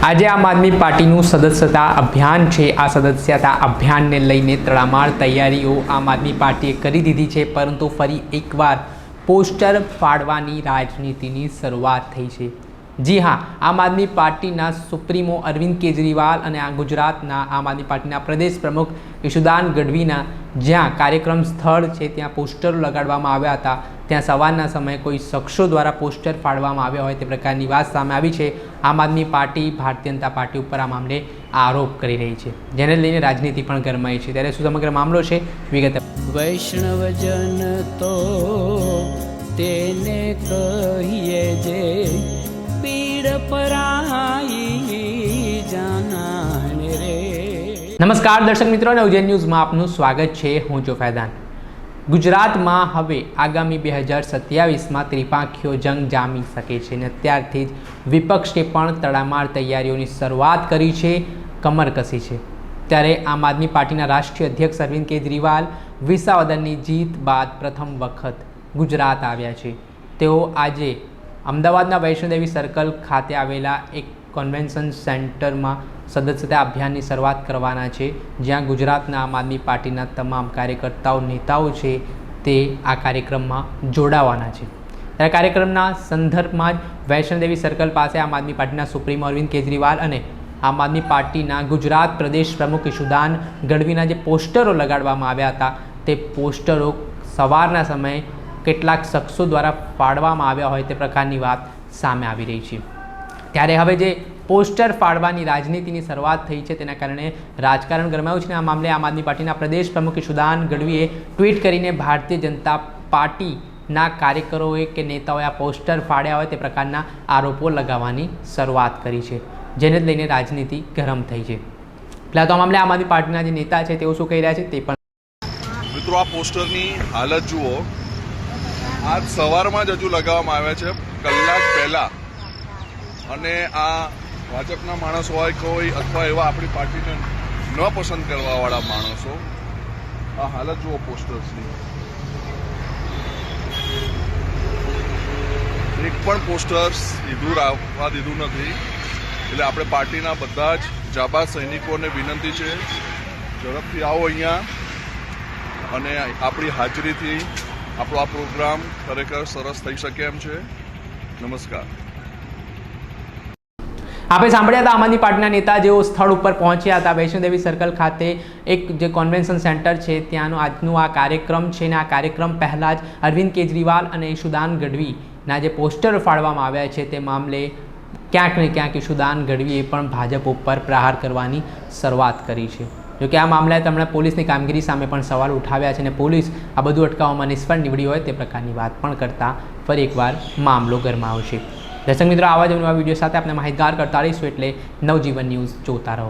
આજે આમ આદમી પાર્ટીનું સદસ્યતા અભિયાન છે. આ સદસ્યતા અભિયાનને લઈને તડામાર તૈયારીઓ આમ આદમી પાર્ટીએ કરી દીધી છે. પરંતુ ફરી એકવાર પોસ્ટર ફાડવાની રાજનીતિની શરૂઆત થઈ છે. જી હા, આમ આદમી પાર્ટીના સુપ્રીમો અરવિંદ કેજરીવાલ અને આ ગુજરાતના આમ આદમી પાર્ટીના પ્રદેશ પ્રમુખ યશુદાન ગઢવીના જ્યાં કાર્યક્રમ સ્થળ છે, ત્યાં પોસ્ટરો લગાડવામાં આવ્યા હતા. ત્યાં સવારના સમયે કોઈ શખ્સો દ્વારા પોસ્ટર ફાડવામાં આવ્યા હોય તે પ્રકારની વાત સામે આવી છે. આમ આદમી પાર્ટી, ભારતીય જનતા પાર્ટી ઉપર આ મામલે આરોપ કરી રહી છે. જેને લઈને રાજનીતિ પણ ગરમાઈ છે. ત્યારે શું સમગ્ર મામલો છે? વિગત વૈષ્ણવજન તો તેને કહીએ જે નમસ્કાર દર્શક મિત્રો અને ઉજ્જૈન ન્યૂઝમાં આપનું સ્વાગત છે. હું જો ફૈદાન ગુજરાતમાં હવે આગામી બે હજાર સત્યાવીસમાં ત્રિપાંખીઓ જંગ જામી શકે છે અને અત્યારથી જ વિપક્ષે પણ તડામાર તૈયારીઓની શરૂઆત કરી છે, કમર કસી છે. ત્યારે આમ આદમી પાર્ટીના રાષ્ટ્રીય અધ્યક્ષ અરવિંદ કેજરીવાલ વિસાવદરની જીત બાદ પ્રથમ વખત ગુજરાત આવ્યા છે. તેઓ આજે અમદાવાદના વૈષ્ણોદેવી સર્કલ ખાતે આવેલા એક કન્વેન્શન સેન્ટરમાં સદસ્યતા અભિયાનની શરૂઆત કરવાના છે. જ્યાં ગુજરાતના આમ આદમી પાર્ટીના તમામ કાર્યકર્તાઓ, નેતાઓ છે તે આ કાર્યક્રમમાં જોડાવાના છે. ત્યારે કાર્યક્રમના સંદર્ભમાં જ વૈષ્ણોદેવી સર્કલ પાસે આમ આદમી પાર્ટીના સુપ્રીમો અરવિંદ કેજરીવાલ અને આમ આદમી પાર્ટીના ગુજરાત પ્રદેશ પ્રમુખ ઈશુદાન ગઢવીના જે પોસ્ટરો લગાડવામાં આવ્યા હતા, તે પોસ્ટરો સવારના સમયે કેટલાક શખ્સો દ્વારા ફાળવામાં આવ્યા હોય તે પ્રકારની વાત સામે આવી રહી છે. ત્યારે હવે જે પોસ્ટર ફાડવાની રાજનીતિની શરૂઆત થઈ છે, તેના કારણે રાજકારણ ગરમાયું છે આ મામલે આમ આદમી પાર્ટીના પ્રદેશ પ્રમુખ સુદાન ગઢવીએ ટ્વીટ કરીને ભારતીય જનતા પાર્ટીના કાર્યકરોએ કે નેતાઓએ આ પોસ્ટર ફાડ્યા હોય તે પ્રકારના આરોપો લગાવવાની શરૂઆત કરી છે, જેને લઈને રાજનીતિ ગરમ થઈ છે. પહેલાં તો આ મામલે આમ આદમી પાર્ટીના જે નેતા છે તેઓ શું કહી રહ્યા છે તે પણ મિત્રો, આ પોસ્ટરની હાલત જુઓ. આજ સવારમાં જ હજુ લગાવવામાં આવ્યા છે. કલાક પહેલા અને આ ભાજપના માણસ હોય કોઈ અથવા એવા આપણી પાર્ટીને ન પસંદ કરવાવાળા માણસો, આ હાલત જુઓ પોસ્ટર્સની એક પણ પોસ્ટર્સ દૂર આવવા દીધું નથી. એટલે આપણે પાર્ટીના બધા જ જાબા સૈનિકોને વિનંતી છે, ઝડપથી આવો અહીંયા. અને આપણી હાજરીથી આપણો આ પ્રોગ્રામ ખરેખર સરસ થઈ શકે એમ છે. નમસ્કાર. આપણે સાંભળ્યા હતા આમ આદમી પાર્ટીના નેતા જેઓ સ્થળ ઉપર પહોંચ્યા હતા. વૈષ્ણોદેવી સર્કલ ખાતે એક જે કોન્વેન્શન સેન્ટર છે, ત્યાંનું આજનું આ કાર્યક્રમ છે ને આ કાર્યક્રમ પહેલાં જ અરવિંદ કેજરીવાલ અને ઈશુદાન ગઢવીના જે પોસ્ટર ફાળવામાં આવ્યા છે તે મામલે ક્યાંક ને ક્યાંક ઈશુદાન ગઢવીએ પણ ભાજપ ઉપર પ્રહાર કરવાની શરૂઆત કરી છે. જોકે આ મામલે તેમણે પોલીસની કામગીરી સામે પણ સવાલ ઉઠાવ્યા છે અને પોલીસ આ બધું અટકાવવામાં નિષ્ફળ નીવડી હોય તે પ્રકારની વાત પણ કરતાં ફરી એકવાર મામલો ગરમાવશે દર્શક મિત્રો, આવા જ નવા વીડિયો સાથે આપણે માહિતગાર કરતા રહીશું એટલે નવજીવન ન્યૂઝ જોતા રહો.